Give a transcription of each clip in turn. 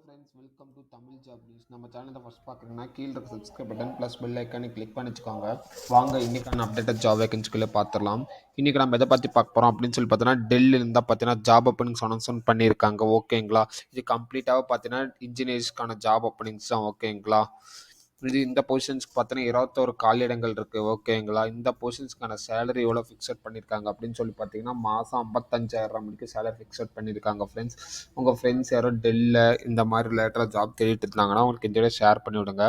Friends welcome to Tamil job news நம்ம சேனலை first பார்க்குறீங்கன்னா கீழே இருக்க subscribe button plus bell icon click பண்ணி வச்சுக்கோங்க வாங்க இன்றைக்கான அப்டேட்டட் ஜாப் வேகன்சிக்குள்ளே பார்த்துடலாம். இன்றைக்கி நம்ம எதை பற்றி பார்க்க போகிறோம் அப்படின்னு சொல்லி பார்த்தீங்கன்னா டெல்லியில் இருந்தால் பார்த்தீங்கன்னா ஜாப் ஓப்பனிங்ஸ் அனௌன்ஸ்மெண்ட் பண்ணியிருக்காங்க. ஓகேங்களா இது கம்ப்ளீட்டாக பார்த்தீங்கன்னா இன்ஜினியர்ஸ்க்கான ஜாப் ஓப்பனிங்ஸ் தான். ஓகேங்களா இது இந்த பொசிஷன்ஸ்க்கு பார்த்தீங்கன்னா இருபத்தோரு காலிடங்கள் இருக்குது ஓகேங்களா இந்த பொசிஷன்ஸ்க்கான சேலரி எவ்வளோ ஃபிக்ஸட் பண்ணியிருக்காங்க அப்படின்னு சொல்லி பார்த்தீங்கன்னா மாதம் ஐம்பத்தஞ்சாயிரம் மணிக்கு சேலரி ஃபிக்ஸட் பண்ணியிருக்காங்க ஃப்ரெண்ட்ஸ் உங்கள் ஃப்ரெண்ட்ஸ் யாரோ டெல்லில் இந்த மாதிரி ரிலேட்டடாக ஜாப் தேடிட்டு இருந்தாங்கன்னா உங்களுக்கு இந்த ஷேர் பண்ணி விடுங்க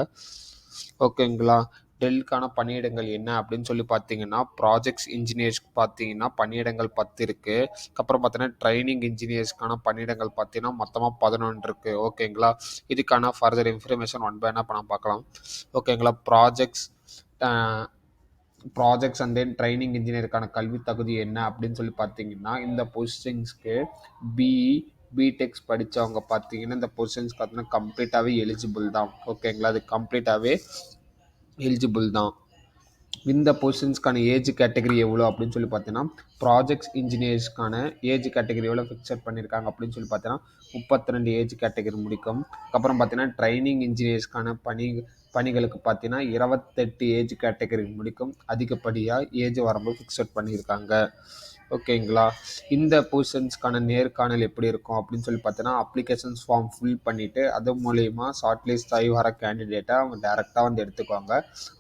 ஓகேங்களா டெல்லுக்கான பணியிடங்கள் என்ன அப்படின்னு சொல்லி பார்த்தீங்கன்னா ப்ராஜெக்ட்ஸ் இன்ஜினியர்ஸ்க்கு பார்த்தீங்கன்னா பணியிடங்கள் பத்து இருக்குது அதுக்கப்புறம் பார்த்தீங்கன்னா ட்ரைனிங் இன்ஜினியர்ஸ்க்கான பணியிடங்கள் பார்த்தீங்கன்னா மொத்தமாக பதினொன்று இருக்குது ஓகேங்களா இதுக்கான ஃபர்தர் இன்ஃபர்மேஷன் ஒன் பை என்ன பண்ண பார்க்கலாம். ஓகேங்களா projects projects and then training இன்ஜினியருக்கான கல்வி தகுதி என்ன அப்படின்னு சொல்லி பார்த்தீங்கன்னா இந்த பொசிஷன்ஸ்க்கு பிஇ பிடெக்ஸ் படித்தவங்க பார்த்தீங்கன்னா இந்த பொசிஷன்ஸ் பார்த்தீங்கன்னா கம்ப்ளீட்டாகவே எலிஜிபிள் தான். ஓகேங்களா அது கம்ப்ளீட்டாகவே எலிஜிபிள் தான். இந்த பொசிஷன்ஸ்க்கான ஏஜ் கேட்டகரி எவ்வளோ அப்படின்னு சொல்லி பார்த்தீங்கன்னா ப்ராஜெக்ட்ஸ் இன்ஜினியர்ஸ்க்கான ஏஜ் கேட்டகரி எவ்வளோ ஃபிக்ஸட் பண்ணியிருக்காங்க அப்படின்னு சொல்லி பார்த்தீங்கன்னா முப்பத்தி ரெண்டு ஏஜ் கேட்டகரி முடிக்கும். அப்புறம் பார்த்தீங்கன்னா ட்ரைனிங் இன்ஜினியர்ஸ்க்கான பணி பணிகளுக்கு பார்த்தீங்கன்னா இருபத்தெட்டு ஏஜ் கேட்டகரி முடிக்கும். அதிகப்படியாக ஏஜ் வரம்பு ஃபிக்ஸட் பண்ணியிருக்காங்க ஓகேங்களா? இந்த பொசிஷன்ஸ்க்கான நேர்காணல் எப்படி இருக்கும் அப்படின்னு சொல்லி பார்த்தீங்கன்னா அப்ளிகேஷன்ஸ் ஃபார்ம் ஃபில் பண்ணிவிட்டு அது மூலயமா ஷார்ட் லிஸ்ட் ஆகி வர கேண்டிடேட்டை அவங்க டேரெக்டாக வந்து எடுத்துக்குவாங்க.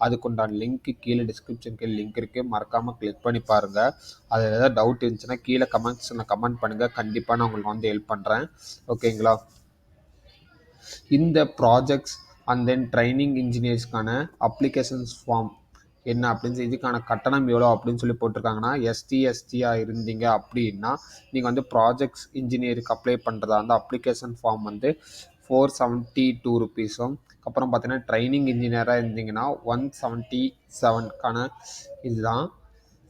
அதுக்குண்டான லிங்க்கு கீழே டிஸ்கிரிப்ஷன் கீழே லிங்க் இருக்குது மறக்காமல் கிளிக் பண்ணி பாருங்கள் அதில் ஏதாவது டவுட் இருந்துச்சுன்னா கீழே கமெண்ட்ஸில் கமெண்ட் பண்ணுங்கள் கண்டிப்பாக நான் உங்களுக்கு வந்து ஹெல்ப் பண்ணுறேன் ஓகேங்களா? இந்த ப்ராஜெக்ட்ஸ் அண்ட் தென் ட்ரைனிங் இன்ஜினியர்ஸ்க்கான அப்ளிகேஷன்ஸ் ஃபார்ம் என்ன அப்படின்னு சொல்லி இதுக்கான கட்டணம் எவ்வளோ அப்படின்னு சொல்லி போட்டிருக்காங்கன்னா எஸ்டி எஸ்டியாக இருந்தீங்க அப்படின்னா நீங்கள் வந்து ப்ராஜெக்ட்ஸ் இன்ஜினியருக்கு அப்ளை பண்ணுறதா அந்த அப்ளிகேஷன் ஃபார்ம் வந்து ஃபோர் செவன்ட்டி டூ ருபீஸும் அப்புறம் பார்த்தீங்கன்னா ட்ரைனிங் இன்ஜினியராக இருந்தீங்கன்னா ஒன் செவன்ட்டி செவன்க்கான இதுதான்.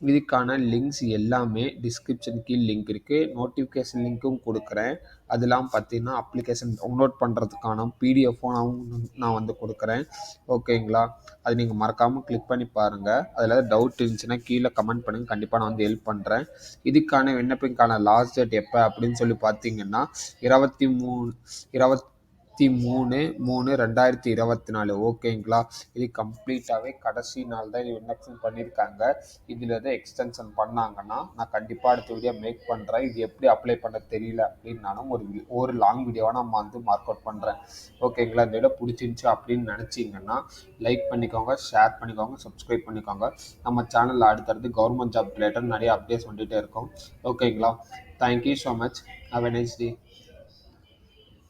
இதுக்கான லிங்க்ஸ் எல்லாமே டிஸ்கிரிப்ஷன் கீழ் லிங்க் இருக்குது நோட்டிஃபிகேஷன் லிங்க்கும் கொடுக்குறேன். அதெல்லாம் பார்த்தீங்கன்னா அப்ளிகேஷன் டவுன்லோட் பண்ணுறதுக்கான பிடிஎஃப்பும் நான் வந்து கொடுக்குறேன். ஓகேங்களா அது நீங்கள் மறக்காமல் கிளிக் பண்ணி பாருங்கள் அதில் டவுட் இருந்துச்சுன்னா கீழே கமெண்ட் பண்ணுங்கள் கண்டிப்பாக நான் வந்து ஹெல்ப் பண்ணுறேன் இதுக்கான விண்ணப்பிக்கான லாஸ்ட் டேட் எப்போ அப்படின்னு சொல்லி பார்த்தீங்கன்னா இருபத்தி மூணு இருபத்தி இருபத்தி மூணு மூணு ரெண்டாயிரத்தி இருபத்தி நாலு. ஓகேங்களா? இது கம்ப்ளீட்டாகவே கடைசி நாள் தான் இது விண்ணப்பம் பண்ணியிருக்காங்க இதில் எதாவது எக்ஸ்டென்ஷன் பண்ணாங்கன்னா நான் கண்டிப்பாக அடுத்த வீடியோ மேக் பண்ணுறேன் இது எப்படி அப்ளை பண்ண தெரியல அப்படின்னாலும் ஒரு ஒரு லாங் வீடியோவாக நம்ம வந்து மார்க் அவுட் பண்ணுறேன் ஓகேங்களா? இந்த வீடியோ பிடிச்சிருந்துச்சி அப்படின்னு நினச்சிங்கன்னா லைக் பண்ணிக்கோங்க ஷேர் பண்ணிக்கோங்க சப்ஸ்கிரைப் பண்ணிக்கோங்க. நம்ம சேனலில் அடுத்தடுத்து கவர்மெண்ட் ஜாப் ரிலேட்டட் நிறைய அப்டேட்ஸ் வந்துகிட்டே இருக்கும். ஓகேங்களா? Thank you so much have a nice day